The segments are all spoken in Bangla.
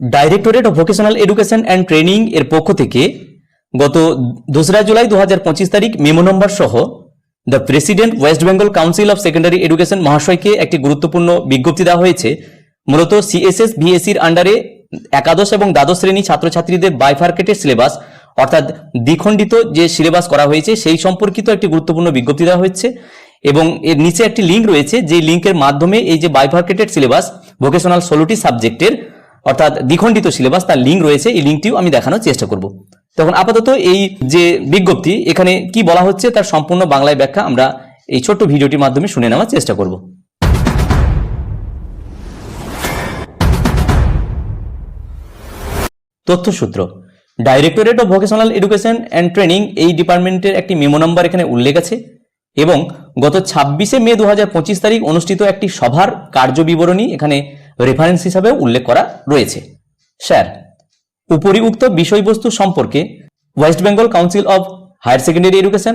Directorate of vocational education and training এর পক্ষ থেকে গত দোসরা জুলাই দু হাজার পঁচিশ তারিখ মেমো নম্বর সহ the president West Bengal council of secondary education মহাশয়কে একটি গুরুত্বপূর্ণ বিজ্ঞপ্তি দেওয়া হয়েছে। মূলত সিএসএস ভিএসির আন্ডারে একাদশ এবং দ্বাদশ শ্রেণি ছাত্রছাত্রীদের বাইফার্কেটেড সিলেবাস অর্থাৎ দ্বিখণ্ডিত যে সিলেবাস করা হয়েছে, সেই সম্পর্কিত একটি গুরুত্বপূর্ণ বিজ্ঞপ্তি দেওয়া হয়েছে এবং এর নিচে একটি লিঙ্ক রয়েছে, যে লিঙ্কের মাধ্যমে এই যে বাইফার্কেটেড সিলেবাস ভোকেশনাল ষোলোটি সাবজেক্টের অর্থাৎ দ্বিখণ্ডিত সিলেবাস তার লিঙ্ক রয়েছে, এই লিঙ্কটিও আমি দেখানোর চেষ্টা করব। তখন আপাতত এই যে বিজ্ঞপ্তি, এখানে কি বলা হচ্ছে তার সম্পূর্ণ বাংলায় ব্যাখ্যা আমরা এই ছোট্ট ভিডিওটির মাধ্যমে শুনে নেওয়ার চেষ্টা করব। তথ্যসূত্র directorate of vocational education and training এই ডিপার্টমেন্টের একটি মেমো নাম্বার এখানে উল্লেখ আছে এবং গত ছাব্বিশে মে দু হাজার পঁচিশ তারিখ অনুষ্ঠিত একটি সভার কার্যবিবরণী এখানে রেফারেন্স হিসাবে উল্লেখ করা রয়েছে। স্যার, উপরিউক্ত বিষয়বস্তু সম্পর্কে West Bengal council of higher secondary education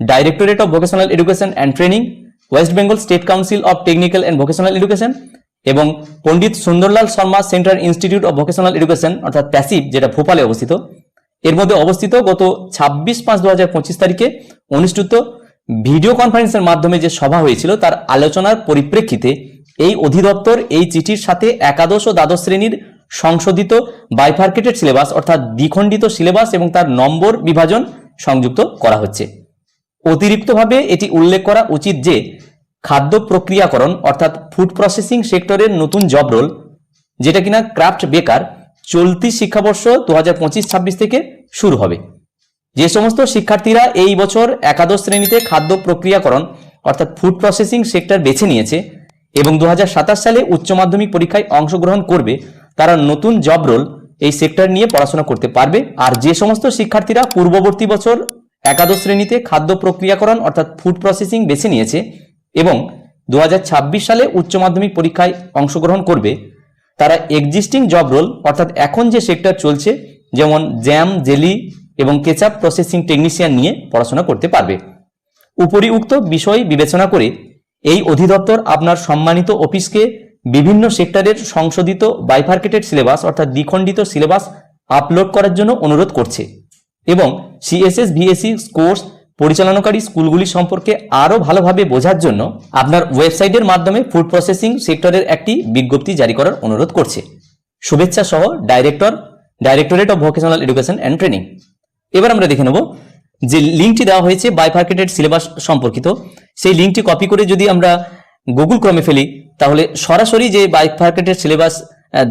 directorate of vocational education and training West Bengal state council of technical and vocational education এবং Pandit Sundarlal Sharma central institute of vocational education অর্থাৎ প্যাসিভ, যেটা ভোপালে অবস্থিত, এর মধ্যে অবস্থিত গত ছাব্বিশ পাঁচ দু তারিখে অনুষ্ঠিত ভিডিও কনফারেন্সের মাধ্যমে যে সভা হয়েছিল, তার আলোচনার পরিপ্রেক্ষিতে এই অধিদপ্তর এই চিঠির সাথে একাদশ ও দ্বাদশ শ্রেণির সংশোধিত বাইফার্কেটেড সিলেবাস, অর্থাৎ দ্বিখণ্ডিত সিলেবাস এবং তার নম্বর বিভাজন সংযুক্ত করা হচ্ছে। অতিরিক্তভাবে এটি উল্লেখ করা উচিত যে খাদ্য প্রক্রিয়াকরণ, অর্থাৎ ফুড প্রসেসিং সেক্টরের নতুন জব রোল, যেটা কিনা ক্রাফট বেকার, চলতি শিক্ষাবর্ষ দু হাজার থেকে শুরু হবে। যে সমস্ত শিক্ষার্থীরা এই বছর একাদশ শ্রেণীতে খাদ্য প্রক্রিয়াকরণ, অর্থাৎ ফুড প্রসেসিং সেক্টর বেছে নিয়েছে এবং দু হাজার সাতাশ সালে উচ্চ মাধ্যমিক পরীক্ষায় অংশগ্রহণ করবে, তারা নতুন জব রোল এই সেক্টর নিয়ে পড়াশোনা করতে পারবে। আর যে সমস্ত শিক্ষার্থীরা পূর্ববর্তী বছর একাদশ শ্রেণীতে খাদ্য প্রক্রিয়াকরণ অর্থাৎ ফুড প্রসেসিং বেছে নিয়েছে এবং দু হাজার ছাব্বিশ সালে উচ্চ মাধ্যমিক পরীক্ষায় অংশগ্রহণ করবে, তারা এক্সিস্টিং জব রোল অর্থাৎ এখন যে সেক্টর চলছে, যেমন জ্যাম জেলি এবং কেচাপ প্রসেসিং টেকনিশিয়ান নিয়ে পড়াশোনা করতে পারবে। উপরিউক্ত বিষয় বিবেচনা করে এই অধিদপ্তর আপনার সম্মানিত অফিসকে বিভিন্ন সেক্টরের সংশোধিত বাইফার্কেটেড সিলেবাস অর্থাৎ দ্বিখণ্ডিত সিলেবাস আপলোড করার জন্য অনুরোধ করছে এবং সিএসএস, ভিএসসি কোর্স পরিচালনাকারী স্কুলগুলি সম্পর্কে আরও ভালোভাবে বোঝার জন্য আপনার ওয়েবসাইটের মাধ্যমে ফুড প্রসেসিং সেক্টরের একটি বিজ্ঞপ্তি জারি করার অনুরোধ করছে। শুভেচ্ছা সহ director, directorate of vocational education and training. এবার আমরা দেখে নেব যে লিঙ্কটি দেওয়া হয়েছে বাইফার্কেটেড সিলেবাস সম্পর্কিত। সেই লিঙ্কটি কপি করে যদি আমরা গুগল ক্রমে ফেলি, তাহলে সরাসরি যে বাইফার্কেটেড সিলেবাস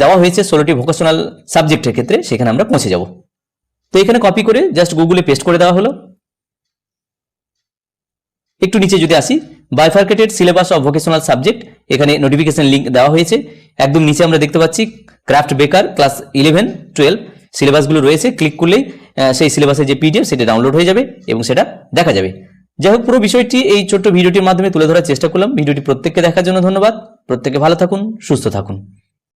দেওয়া হয়েছে ষোলোটি ভোকেশনাল সাবজেক্টের ক্ষেত্রে, সেখানে আমরা পৌঁছে যাব। তো এখানে কপি করে জাস্ট গুগলে পেস্ট করে দেওয়া হলো। একটু নিচে যদি আসি bifurcated syllabus of vocational subject এখানে নোটিফিকেশন লিঙ্ক দেওয়া হয়েছে। একদম নিচে আমরা দেখতে পাচ্ছি ক্রাফট বেকার ক্লাস ইলেভেন টুয়েলভ সিলেবাসগুলো রয়েছে। ক্লিক করলেই সেই সিলেবাসের যে পিডিএফ সেটা ডাউনলোড হয়ে যাবে এবং সেটা দেখা যাবে। যাই হোক পুরো বিষয়টি এই ছোট্ট ভিডিওটির মাধ্যমে তুলে ধরার চেষ্টা করলাম। ভিডিওটি প্রত্যেককে দেখার জন্য ধন্যবাদ। প্রত্যেকে ভালো থাকুন, সুস্থ থাকুন।